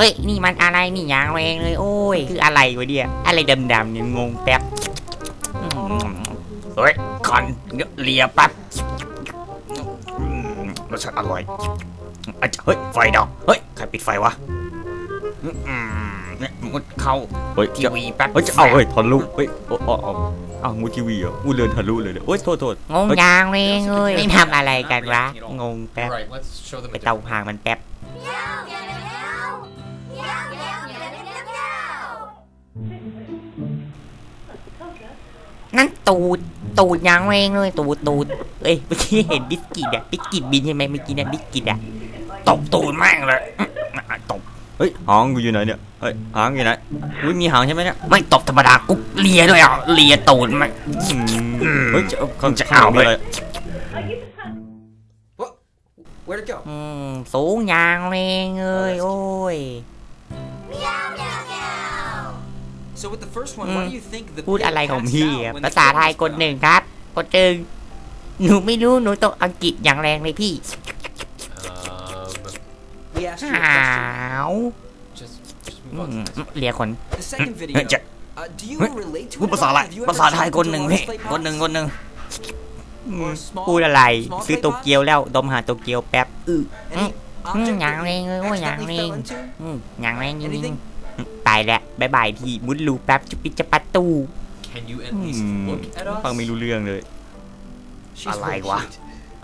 ฮ้ยนี่มันอะไรนี่ยางแรงเลยโอ้ยคืออะไรวะเนี่ยอะไรดำๆเนี่ยงงแป๊บอืมเฮ้ยคันเลียแป๊บอืมรสชาติอร่อยอาจจะเฮ้ยไฟดับเฮ้ยใครปิดไฟวะอืมเนี่ยมุดเข้าเฮ้ยทีจะวีแป๊บเฮ้ยจะเอาเฮ้ยทะลุเฮ้ยโอ้โอ้เอาเอางูทีวีเหรองูเรือนทะลุเลยเนี่ยโอ้ยโทษโทษงงยางแรงเลยไม่ทำอะไรกันวะงงแป๊บ Right, let's show them ไป a เตา different พางมันแป๊บ นั่นตูด ตูดยางแรงเลย ตูดตูดเอ้ยเมื่อกี้เห็นบิสกิตอะบิสกิตบินใช่ไหมเมื่อกี้นะบิสกิตอะตบตูดแม่งเลยอะตบเฮ้ยหางกูอยู่ไหนเนี่ยเฮ้ยหางอยู่ไหนอุ้ยมีหางใช่ไหมเนี่ยไม่ตบธรรมดากูเลียด้วยอะเลียตูดแม่งอืมเฮ้ยจะเอาข้างจะข้างเอามีอะไรเลย Where'd it go? อืมสูงยางแรงเลยโอ้ย พูด pig อะไรของ passed พี่ out อะ when ภา the ษา kid ไทย was กด put หนึ่งครับกดหนึ่งหนูไม่รู้ หนูต้องอังกฤษอย่างแรงเลยพี่ Um, we asked you ห a า question. ว Just, just อื move on ม to the next เลียขน one. The second เฮ้ย video. จะ Uh, do you เฮ้ย relate to พูด it ภาษา at อะไร all? Have you ภาษา ever ไทย traveled คน to หนึ่ง a พี่ large plate คนหนึ่ง box? คนหนึ่ง Or a small พูดอะไร small ซื้อ plate โต box? เกียวแล้ว ดมหาโตเกียวแป๊บ Any อืม object อย่าง that แรงเลยโอ้ยอย่าง accidentally แรง fell into? อืมอย่างแรงจริง Anything? ๆ ตายแล้วบายบายทีมุดรูแป๊บจุปิจปัตตู Can you at อื least ม look at us? ฟังไม่รู้เรื่องเลย She's อะไร very วะ cute.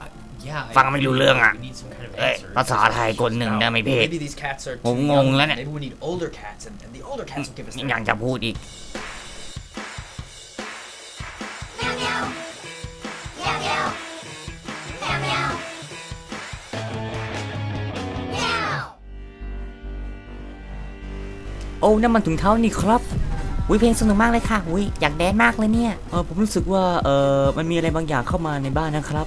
Uh, yeah, I ฟังไม่รู้เรื่องอะ we need some kind of เอ้ย answer. ภาษาไทยคนหนึ่งนะไม่เพศ Maybe these cats are ผม too งง young. แล้วเนี่ย Maybe we need older cats, and, and the older cats will give us นี่ their ยังจะพูดอีก โอ้นั่นมันถุงเท้านี่ครับอุ้ยเพลงสนุกมากเลยค่ะอุ้ยอยากแดนมากเลยเนี่ยเออผมรู้สึกว่าเออมันมีอะไรบางอย่างเข้ามาในบ้านนะครับ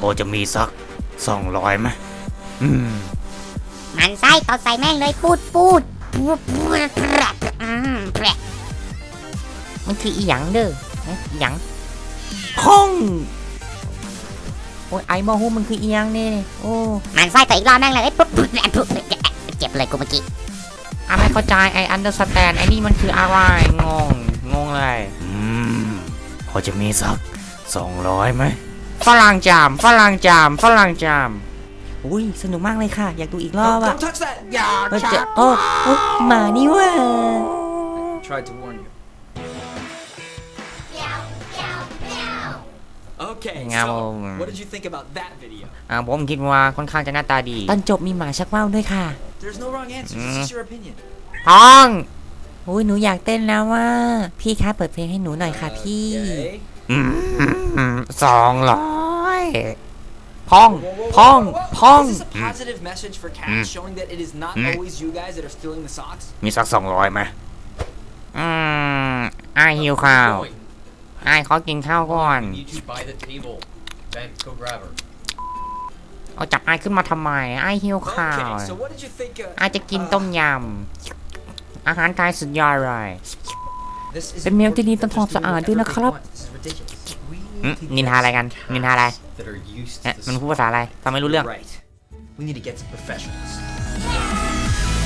พอจะมีสักสองร้อยไหมอืมมันไส้ต่อใส่แม่งเลยปูดปูดปูดปูดแปรดอืมแปรดมันคืออีหยังเด้อเอ๊ะอีหยังห้องโอ้ยไอ้มอฮูมันคืออีหยังเนี่ยโอ้มันไส้ต่ออีกรอบแม่งเลยไอ้ปุ๊บปุ๊บแปรดปุ๊บเจ็บเลยกูเมื่อกี้ อาไม่เข้าใจไออันเดอร์สแตนไอ้นี่มันคืออะไรงงงงเลยอืมพอจะมีสักสองร้อยไหมฝรั่งจามฝรั่งจามฝรั่งจามอุ้ยสนุกมากเลยค่ะ อยากดูอีกรอบ Don't, อะ don't touch that! เออเจะโอ้โอ้หมานี่ว่า Tried to warn you. Okay, Ngao. so what did you think about that video? อ่าผมคิดว่าค่อนข้างจะหน้าตาดี ตอนจบมีหมาชักว่าวด้วยค่ะ There's no wrong answers. Mm. It's just your opinion. ท้อง อุ้ยหนูอยากเต้นแล้วว่า พี่คะเปิดเพลงให้หนูหน่อยค่ะพี่ Okay. อืมสองร้อยพอง Whoa, whoa, whoa, พอง whoa, whoa. พอง Is this a positive message for cats Mm. showing that it is not Mm. always you guys that are stealing the socks? มีสักสองร้อยไหมอืมไอายหิวข้าว Going. ไอายขอกินข้าวก่อน We need you by the table. Ben, go grab her. เอาจับไอายขึ้นมาทำไมไอายหิวข้าว Okay, so what did you think? Uh, ไอายจะกินต้มยำ อาหารไทยสุดยอดเลย this is เป็นแมวที่ดีต้องทำความสะอาดด้วยนะครับ This is ridiculous. We อืม need to นินทาอะไรกัน นินทาอะไร that are used เอ๊ะ to มัน this. พูดภาษาอะไรฟังไม่รู้เรื่อง Right. We need to get some professionals.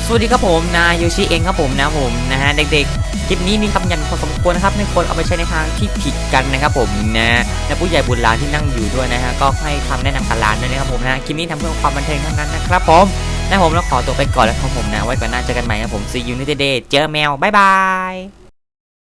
สวัสดีครับผมนะโยชิเองครับผมนะผมนะฮะเด็กๆคลิปนี้มีคำยันพอสมควรนะครับไม่ควรเอาไปใช้ในทางที่ผิดกันนะครับผมนะและผู้ใหญ่บุญลานที่นั่งอยู่ด้วยนะฮะก็ให้คำแนะนำกับหลานด้วยนะครับผมนะคลิปนี้ทำเพื่อความบันเทิงเท่านั้นนะครับผมนะผมแล้วขอตัวไปก่อนแล้วครับผมนะไว้ก่อนหน้าเจอกันใหม่ครับผม see you next day เจอแมวบายบาย